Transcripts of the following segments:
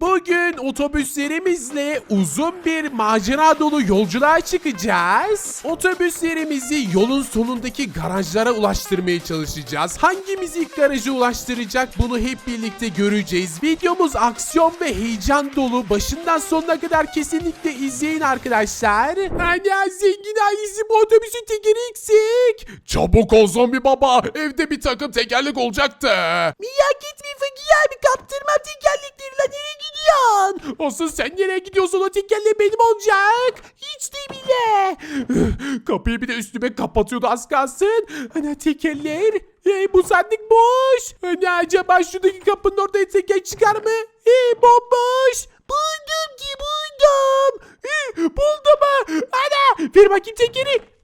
Bugün otobüslerimizle uzun bir macera dolu yolculuğa çıkacağız. Otobüslerimizi yolun sonundaki garajlara ulaştırmaya çalışacağız. Hangimiz ilk garaja ulaştıracak bunu hep birlikte göreceğiz. Videomuz aksiyon ve heyecan dolu. Başından sonuna kadar kesinlikle izleyin arkadaşlar. Ana zengin ailesi bu otobüsün tekeri. Çabuk ol zombi baba. Evde bir takım tekerlek olacaktı. Merak etme fakir abi kaptırmam tekerlekleri lan gidiyorsun? Asıl sen nereye gidiyorsun o tekerle benim olacak. Hiç de bile. Kapıyı bir de üstüme kapatıyordu az kalsın. Ana tekerler. Hey bu sandık boş. Ana acaba şuradaki kapının orada teker çıkar mı? Hey bomboş. Buldum ki buldum. Hey, buldu mu? Ana ver bakayım tekeri.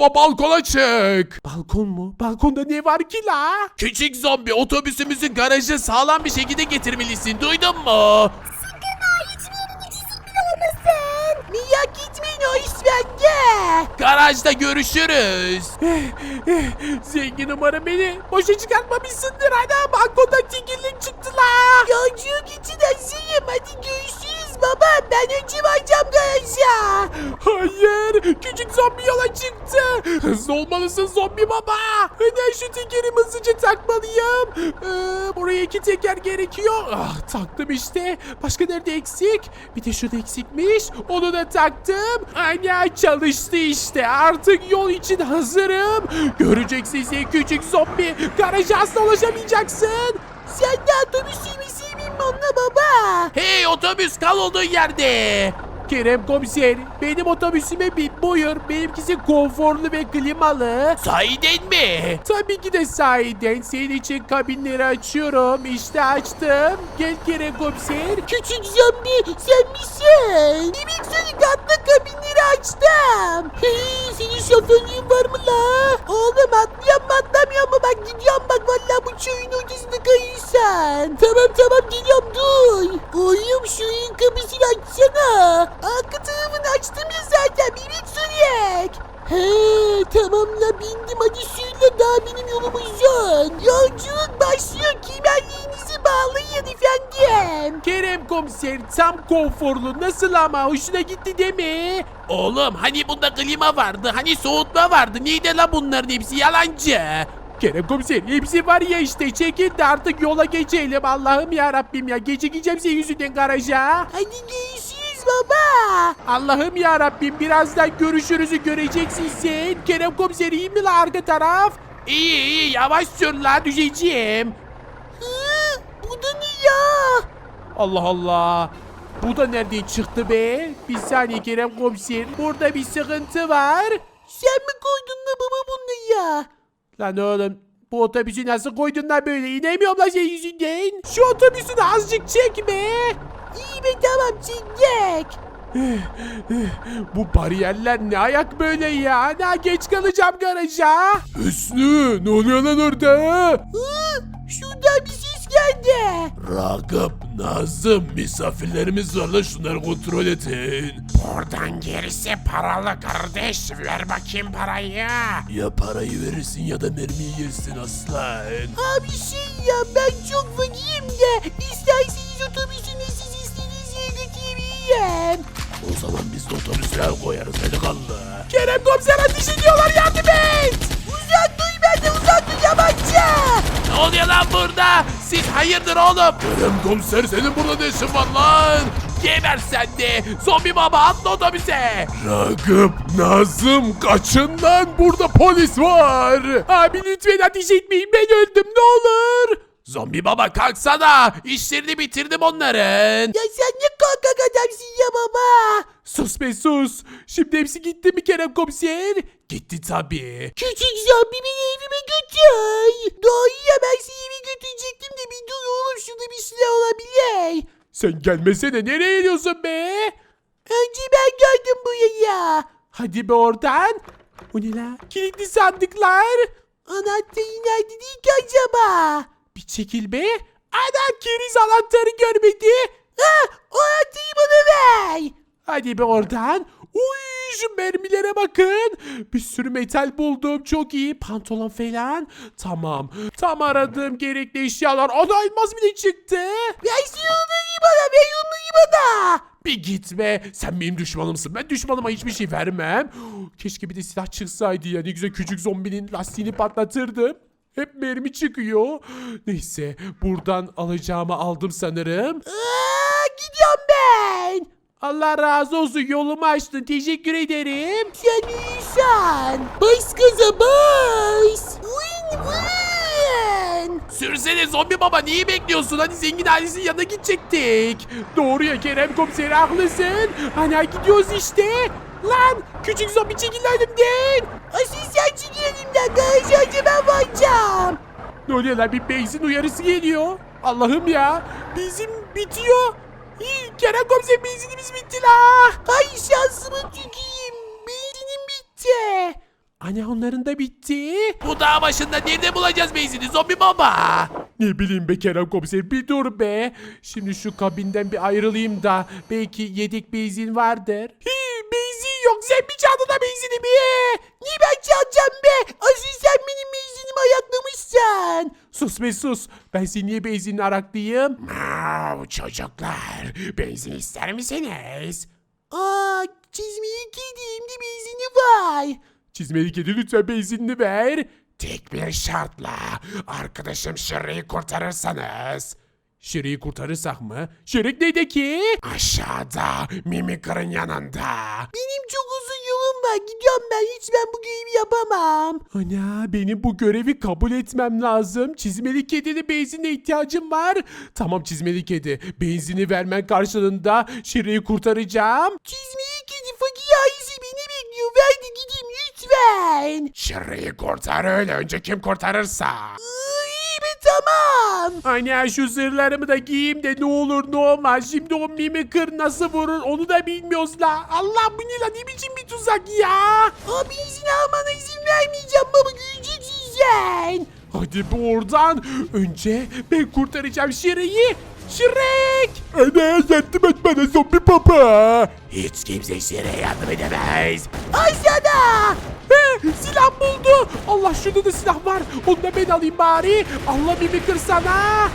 Baba balkona çık. Balkon mu? Balkonda ne var ki la? Küçük zombi otobüsümüzü garaja sağlam bir şekilde getirmelisin. Duydun mu? Sakın ha hiçbir yerin bile olmasın. Merak etmeyin o. Garajda görüşürüz. Zengin umarım beni boşa çıkartmamışsındır. Ana balkonda tigirlik çıktı la. Yolculuk için hazırım hadi görüşürüz baba. Ben önce varacağım garaja. Hayır küçük zombi yola çıktı. Hızlı olmalısın zombi baba. Hemen şu tekerimi hızlıca takmalıyım. Ee, buraya iki teker gerekiyor. Ah taktım işte. Başka nerede eksik? Bir de şurada eksikmiş. Onu da taktım. Ana çalıştı işte. Artık yol için hazırım. Göreceksin sen küçük zombi. Garaja asla ulaşamayacaksın. Sen de otobüsü misin onunla baba. Hey otobüs kal olduğun yerde. Kerem komiser benim otobüsüme bin buyur. Benimkisi konforlu ve klimalı. Sahiden mi? Tabii ki de sahiden. Senin için kabinleri açıyorum. İşte açtım. Gel Kerem komiser. Küçük zombi sen misin? Demek seni katlı kabinleri açtım. Hey, senin şoförlüğün var mı la? Oğlum atlıyor mu atlamıyor Tamam tamam geliyorum dur. Oğlum şu oyun kapısını açsana. Arka tarafını açtım ya zaten bebek sürekli. He tamam la bindim hadi söyle daha benim yolum uzun. Yolculuk başlıyor kemerlerinizi bağlayın efendim. Kerem komiser tam konforlu. Nasıl ama? Hoşuna gitti değil mi? Oğlum hani bunda klima vardı. Hani soğutma vardı. Neydi la bunların hepsi yalancı. Kerem komiser hepsi var ya işte çekil de artık yola geçelim Allah'ım ya Rabbim ya gecikeceğim senin yüzünden garaja. Hadi görüşürüz baba. Allah'ım ya Rabbim birazdan görüşürüzü göreceksin sen. Kerem komiser iyi mi la arka taraf? İyi iyi yavaş sür la düşeceğim. Hı, bu da ne ya? Allah Allah. Bu da nereden çıktı be? Bir saniye Kerem komiser. Burada bir sıkıntı var. Sen mi koydun da baba bunu ya? Lan oğlum bu otobüsü nasıl koydun da böyle inemiyorum lan senin yüzünden. Şu otobüsü de azıcık çekme. İyi be tamam çekecek. Bu bariyerler ne ayak böyle ya? Ne geç kalacağım garaja. Hüsnü ne oluyor lan orada? Hı, şuradan bir ses geldi. Ragıp, Nazım misafirlerimiz var lan şunları kontrol edin. Oradan gerisi paralı kardeş ver bakayım parayı. Ya parayı verirsin ya da mermiyi yersin aslan. Abi şey ya ben çok fakirim de isterseniz otobüsünü siz istediğiniz yere götürebilirim. O zaman biz de otobüse koyarız delikanlı. Kerem komiser ateş ediyorlar yardım et. Uzak dur benden uzak dur yabancı. Ne oluyor lan burada? Siz hayırdır oğlum? Kerem komiser senin burada ne işin var lan? Geber sen de. Zombi baba atla otobüse. Ragıp, Nazım kaçın lan. Burada polis var. Abi lütfen ateş etmeyin ben öldüm ne olur. Zombi baba kalksana. İşlerini bitirdim onların. Ya sen ne korkak adamsın ya baba. Sus be sus. Şimdi hepsi gitti mi Kerem komiser? Gitti tabii. Küçük zombi beni evime götür. Doğru ya ben Sen gelmesene nereye gidiyorsun be? Önce ben gördüm buraya. Hadi be oradan. Bu ne la? Kilitli sandıklar. Anahtarı nerede değil ki acaba? Bir çekil be. Ana keriz anahtarı görmedi. Ha, o anahtarı bana ver. Hadi be oradan. Uy şu mermilere bakın. Bir sürü metal buldum. Çok iyi. Pantolon falan. Tamam. Tam aradığım gerekli eşyalar. Ana elmas bile çıktı. Ben şunu bana ben onu bana. Bir gitme. Sen benim düşmanımsın. Ben düşmanıma hiçbir şey vermem. Keşke bir de silah çıksaydı ya. Ne güzel küçük zombinin lastiğini patlatırdım. Hep mermi çıkıyor. Neyse buradan alacağımı aldım sanırım. Ben. Allah razı olsun yolumu açtın. Teşekkür ederim. Sen insan. Bas gaza bas. Win win. Sürsene zombi baba niye bekliyorsun? Hadi zengin ailesinin yanına gidecektik. Doğru ya Kerem komiseri haklısın. Hani gidiyoruz işte. Lan küçük zombi çekil önümden. Asıl sen çekil. Garajı önce ben varacağım. Ne oluyor lan bir benzin uyarısı geliyor. Allah'ım ya benzin bitiyor. Kerem komiser benzinimiz bitti la. Ay şansımı tükeyim. Benzinim bitti. Ana onların da bitti. Bu dağ başında nerede bulacağız benzini zombi baba? Ne bileyim be Kerem komiser bir dur be. Şimdi şu kabinden bir ayrılayım da belki yedek benzin vardır. Hii, benzin yok sen mi çaldın da benzinimi? Niye ben çalacağım be? Asıl sen benim benzinimi ayaklamışsın. Sus be sus. Ben seni niye benzinle araklayayım? Mau çocuklar. Benzin ister misiniz? Aa çizmeyi giydiğimde benzini var. Çizmeli kedi lütfen benzinini ver. Tek bir şartla. Arkadaşım Şire'yi kurtarırsanız. Şire'yi kurtarırsak mı? Şirek neydi ki? Aşağıda. Mimikır'ın yanında. Benim çok uzun yolum var. Gidiyorum ben. Hiç ben bu görevi yapamam. Ana benim bu görevi kabul etmem lazım. Çizmeli kedinin benzinine ihtiyacım var. Tamam çizmeli kedi. Benzini vermen karşılığında Şire'yi kurtaracağım. Çizmeyi kedi fakir ailesi beni bekliyor. Verdi gideyim lütfen. Şire'yi kurtar öyle önce kim kurtarırsa. Iı, tamam. Anne şu zırhlarımı da giyeyim de ne olur ne olmaz. Şimdi o mimikır nasıl vurur onu da bilmiyoruz la. Allah bu ne la ne biçim bir tuzak ya. Abi izin almana izin vermeyeceğim baba. Göreceksin sen. Hadi bu oradan. Önce ben kurtaracağım Şire'yi. Şirek! Anne yardım et bana zombi baba. Hiç kimse Şire'ye yardım edemez. Ay sana. He, silah buldu. Allah şurada da silah var. Onu da ben alayım bari. Allah mimikır sana.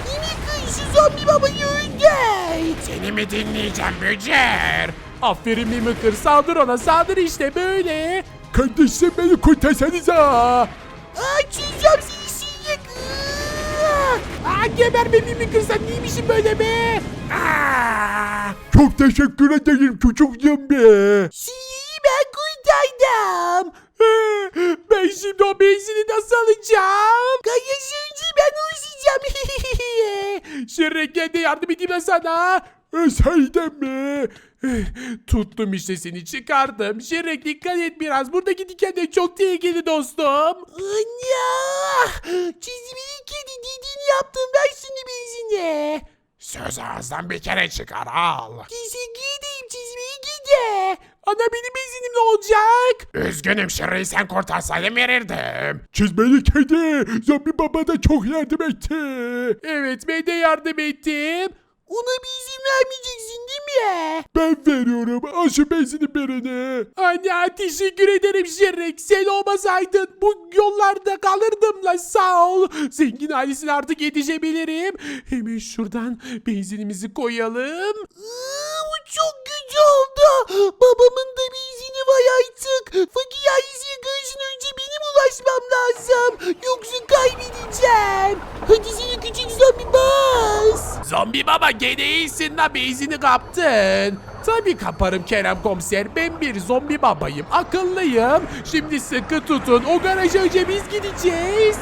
Kız şu zombi babayı öldür. Seni mi dinleyeceğim Bücer? Aferin Mimikır saldır ona saldır işte böyle. Kardeşim beni kurtarsanıza. Aa çizeceğim. Aa, geberme Mimikır sen neymişsin böyle be? Aa, Çok teşekkür ederim çocuk zombi. Sinyeyi ben kurtardım. ben şimdi o benzini nasıl alacağım? Kayasıncı ben gel de yardım edeyim sana. Sahiden mi? Eh, Tuttum işte seni çıkardım. Şirek dikkat et biraz. Buradaki dikenler çok tehlikeli dostum. Anne. Çizimini kedi dediğini yaptım. Ver şimdi benzini. Söz ağızdan bir kere çıkar al. Teşekkür ederim çizmeyi gidi. Ana benim benzinim ne olacak? Üzgünüm Şire'yi sen kurtarsaydın verirdim. Çizmeli kedi zombi baba da çok yardım etti. Evet ben de yardım ettim. Ona bir izin vermeyeceksin değil mi? Ben veriyorum al şu benzini birini. Anne teşekkür ederim Şirek. Sen olmasaydın bu yollarda kalırdım la sağ ol. Zengin ailesine artık yetişebilirim. Hemen şuradan benzinimizi koyalım. Iı, bu çok kötü oldu. Babamın da bir izini var artık. Fakir ailesiye karşın önce benim ulaşmam lazım. Yoksa kaybedeceğim. Hadi seni küçük zombi bas. Zombi baba gene iyisin la benzini kaptın. Tabii kaparım Kerem komiser. Ben bir zombi babayım. Akıllıyım. Şimdi sıkı tutun. O garaja önce biz gideceğiz.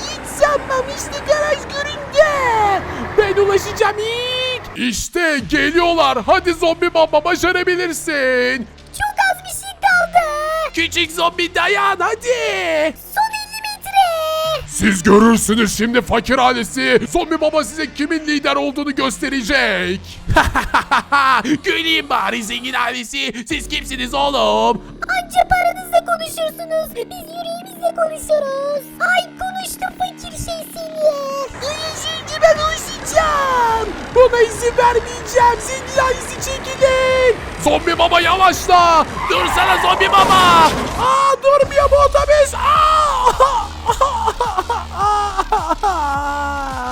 Hiç sanmam işte garaj göründü. Ben ulaşacağım ilk. İşte geliyorlar. Hadi zombi baba başarabilirsin. Küçük zombi dayan hadi. Son 50 metre. Siz görürsünüz şimdi fakir ailesi. Zombi baba size kimin lider olduğunu gösterecek. Güleyim bari zengin ailesi. Siz kimsiniz oğlum? Anca paranızla konuşursunuz. Biz yüreğimizle konuşuruz. Ay konuştum fakir şey seni. Dönüşünce ben uğraşacağım. Buna izin vermeyeceğim. Zengin ailesi çekilin. Zombi baba yavaşla. Dursana zombi baba. Aa durmuyor bu otobüs. Aa!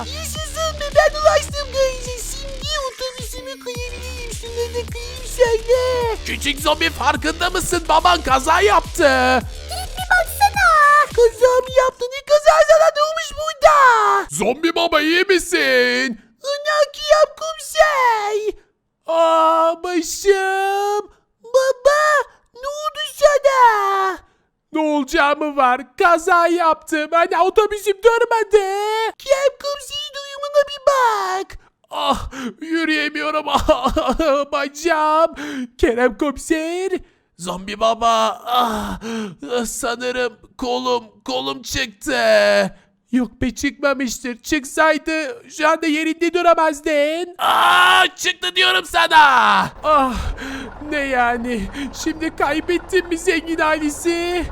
Yaşasın be ben ulaştım garaja. Şimdi otobüsümü kıyabilirim. Şunları da kıyayım şöyle. Küçük zombi farkında mısın? Baban kaza yaptı. Bir baksana. Kaza mı yaptın? Ne kaza sana ne olmuş burada? Zombi baba iyi misin? Aa başım. Baba ne oldu sana? Ne olacağı mı var? Kaza yaptım. Hani otobüsüm durmadı. Kıyam kumseyin duyumuna bir bak. Ah yürüyemiyorum. Bacağım. Kerem komiser. Zombi baba. Ah, sanırım kolum kolum çıktı. Yok be çıkmamıştır. Çıksaydı şu anda yerinde duramazdın. Aa, çıktı diyorum sana. Ah ne yani? Şimdi kaybettim mi zengin ailesi?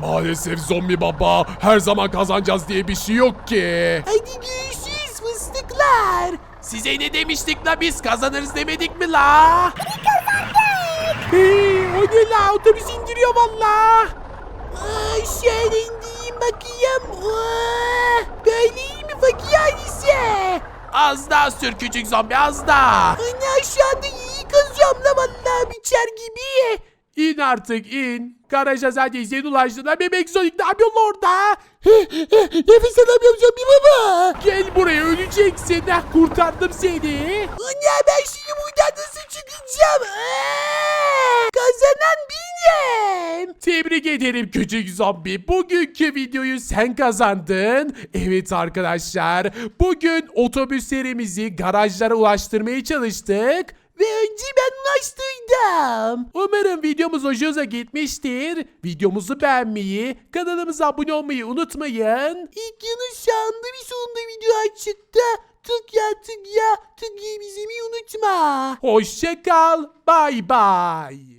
Maalesef zombi baba her zaman kazanacağız diye bir şey yok ki. Hadi görüşürüz fıstıklar. Size ne demiştik la biz kazanırız demedik mi la? Hey, o ne la otobüs indiriyor valla. Ay şöyle indireyim bakayım. Aa, Böyle iyi mi fakir ailesi? Az daha sür küçük zombi az daha. Ana şu anda iyi kazıyorum la vallahi biçer gibi. İn artık in. Garaja zaten sen ulaştın la bebek Sonic ne yapıyorsun orada? Nefes alamıyorum zombi baba. Gel buraya öleceksin. Ah, kurtardım seni. Ana ben şimdi buradan nasıl çıkacağım? Aa, Kazanan benim. Tebrik ederim küçük zombi. Bugünkü videoyu sen kazandın. Evet arkadaşlar. Bugün otobüslerimizi garajlara ulaştırmaya çalıştık. Ve önce ben ulaştırdım. Umarım videomuz hoşunuza gitmiştir. Videomuzu beğenmeyi, kanalımıza abone olmayı unutmayın. İlk yanı şu anda bir sonunda video çıktı. Tık ya tık ya tık ya bizimi unutma. Hoşça kal. Bay bay.